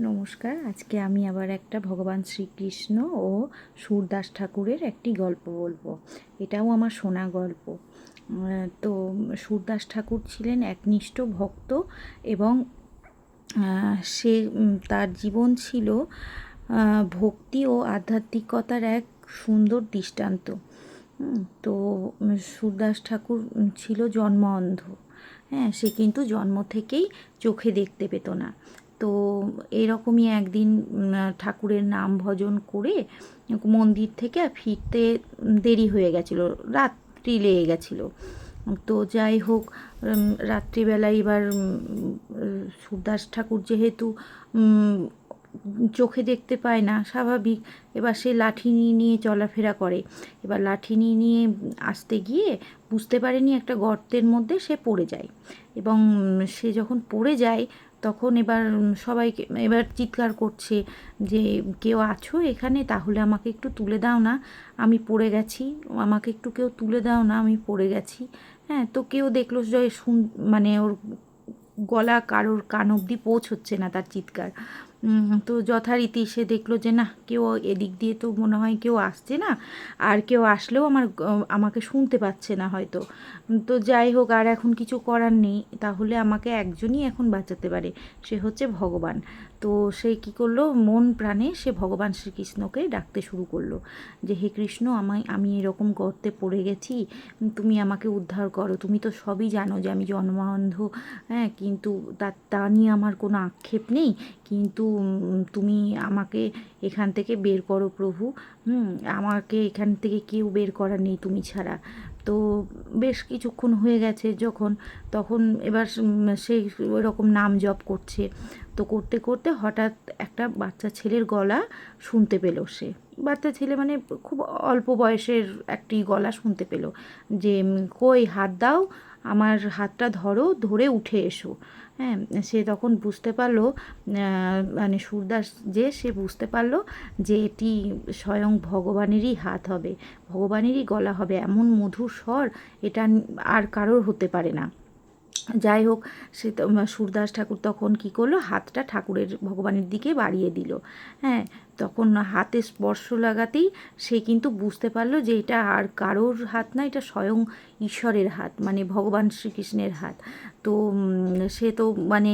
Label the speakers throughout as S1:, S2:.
S1: নমস্কার। আজকে আমি আবার একটা ভগবান শ্রীকৃষ্ণ ও সুরদাস ঠাকুরের একটি গল্প বলব। এটাও আমার শোনা গল্প। তো সুরদাস ঠাকুর ছিলেন একনিষ্ঠ ভক্ত এবং সে তার জীবন ছিল ভক্তি ও আধ্যাত্মিকতার এক সুন্দর দৃষ্টান্ত। তো সুরদাস ঠাকুর ছিল জন্ম অন্ধ হ্যাঁ সে কিন্তু জন্ম থেকেই চোখে দেখতে পেত না। তো এরকমই একদিন ঠাকুরের নাম ভজন করে মন্দির থেকে ফিরতে দেরি হয়ে গেছিল রাত্রি লেগে গেছিল। তো যাই হোক উম, রাত্রিবেলায় এবার সুরদাস ঠাকুর যেহেতু চোখে দেখতে পায় না স্বাভাবিক এবার সে লাঠি নিয়ে নিয়ে চলাফেরা করে। এবার লাঠি নিয়ে নিয়ে আসতে গিয়ে বুঝতে পারেনি একটা গর্তের মধ্যে সে পড়ে যায়। এবং সে যখন পড়ে যায় তখন এবার সবাইকে, এবার চিৎকার করছে যে, কেউ আছো এখানে? তাহলে আমাকে একটু তুলে দাও না। আমি পড়ে গেছি। আমাকে একটু কেউ তুলে দাও না, আমি পড়ে গেছি। হ্যাঁ তো কেউ দেখল যে, শুন মানে ওর গলা কারোর কান অবধি পৌঁছচ্ছে না তার চিৎকার। তো যথারীতি সে দেখল যে না, কেউ এদিক দিয়ে তো মনে হয় কেউ আসছে না, আর কেউ আসলেও আমার, আমাকে শুনতে পাচ্ছে না হয়তো। তো যাই হোক, আর এখন কিছু করার নেই, তাহলে আমাকে একজনই এখন বাঁচাতে পারে, সে হচ্ছে ভগবান। তো সে কি করল, মন প্রাণে সে ভগবান শ্রীকৃষ্ণকে ডাকতে শুরু করল, যে হে কৃষ্ণ, আমায়, আমি এরকম গর্তে পড়ে গেছি, তুমি আমাকে উদ্ধার করো, তুমি তো সবই জানো যে আমি জন্মান্ধ হ্যাঁ কিন্তু তা তা নিয়ে আমার কোনো আক্ষেপ নেই, কিন্তু তুমি আমাকে এখান থেকে বের করো প্রভু। আমাকে এখান থেকে কেউ বের করার নেই তুমি ছাড়া। তো বেশ কিছুক্ষণ হয়ে গেছে যখন, তখন এবার সে ওইরকম নাম জপ করছে। তো করতে করতে হঠাৎ একটা বাচ্চা ছেলের গলা শুনতে পেল সে। বাচ্চা ছেলে মানে খুব অল্প বয়সের একটি গলা শুনতে পেল যে কই হাত দাও আমার হাতটা ধরো, ধরে উঠে এসো। হ্যাঁ সে তখন বুঝতে পারল মানে সুরদাস যে, সে বুঝতে পারল যে এটি স্বয়ং ভগবানেরই হাত হবে, ভগবানেরই গলা হবে। এমন মধুর স্বর এটা আর কারোর হতে পারে না। যাই হোক, সে সুরদাস ঠাকুর তখন কি করল? হাতটা ঠাকুরের ভগবানের দিকে বাড়িয়ে দিল। হ্যাঁ তখন হাতে স্পর্শ লাগাতেই সে কিন্তু বুঝতে পারল যে এটা আর কারোর হাত না, এটা স্বয়ং ঈশ্বরের হাত মানে ভগবান শ্রীকৃষ্ণের হাত। তো সে তো মানে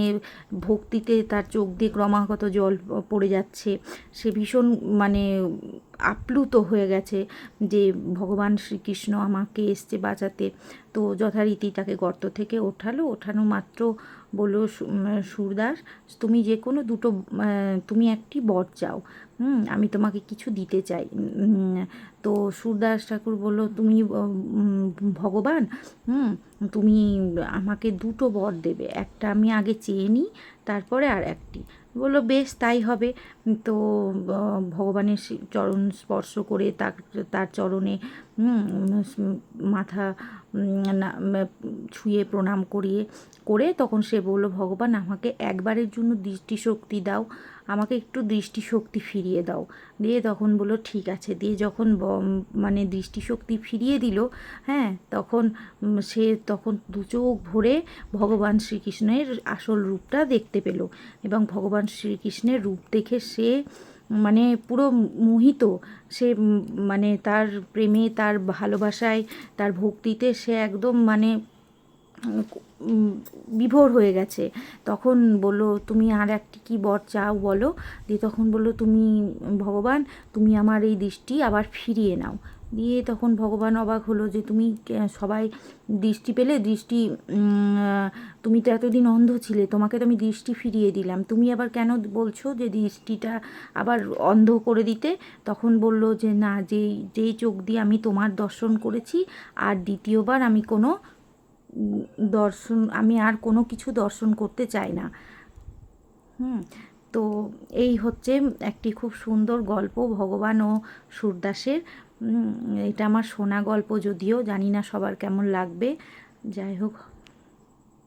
S1: ভক্তিতে তার চোখ দিয়ে ক্রমাগত জল পড়ে যাচ্ছে। সে ভীষণ মানে আপ্লুত হয়ে গেছে যে ভগবান শ্রীকৃষ্ণ আমাকে এসছে বাঁচাতে। তো যথারীতি তাকে গর্ত থেকে ওঠালো। ওঠানো মাত্র বলল সুরদাস, তুমি যে কোনো দুটো তুমি একটি বর চাও। হুম, আমি তোমাকে কিছু দিতে চাই। তো সুরদাস ঠাকুর বলল, তুমি ভগবান? তুমি আমাকে দুটো বর দেবে। একটা আমি আগে চেয়ে নিই, তারপরে আর একটি। বলল, বেশ, তাই হবে। তো ভগবানের চরণ স্পর্শ করে তার তার চরণে মাথা ছুঁয়ে প্রণাম করিয়ে করে তখন সে বলল, ভগবান, আমাকে একবারের জন্য দৃষ্টিশক্তি দাও, আমাকে একটু দৃষ্টিশক্তি ফিরিয়ে দাও। দিয়ে তখন বলল, ঠিক আছে। দিয়ে যখন মানে দৃষ্টিশক্তি ফিরিয়ে দিল হ্যাঁ তখন সে তখন দু চোখ ভরে ভগবান শ্রীকৃষ্ণের আসল রূপটা দেখতে পেল এবং ভগবান শ্রীকৃষ্ণের রূপ দেখে সে মানে পুরো মোহিত। সে মানে তার প্রেমে, তার ভালোবাসায়, তার ভক্তিতে সে একদম মানে বিভোর হয়ে গেছে। তখন বলল, তুমি আর একটি কি বর চাও বলো? দিয়ে তখন বলল, তুমি ভগবান, তুমি আমার এই দৃষ্টি আবার ফিরিয়ে নাও। দিয়ে তখন ভগবান অবাক হলো যে, তুমি সবাই দৃষ্টি পেলে দৃষ্টি তুমি তো এতদিন অন্ধ ছিলে, তোমাকে তো আমি দৃষ্টি ফিরিয়ে দিলাম। তুমি আবার কেন বলছো যে দৃষ্টিটা আবার অন্ধ করে দিতে? তখন বলল যে, না, যেই যেই চোখ দিয়ে আমি তোমার দর্শন করেছি, আর দ্বিতীয়বার আমি কোনো দর্শন, আমি আর কোনো কিছু দর্শন করতে চাই না। হুম, তো এই হচ্ছে একটি খুব সুন্দর গল্প ভগবান ও সুরদাসের এটা আমার শোনা গল্প যদিও, জানি না সবার কেমন লাগবে। যাই হোক।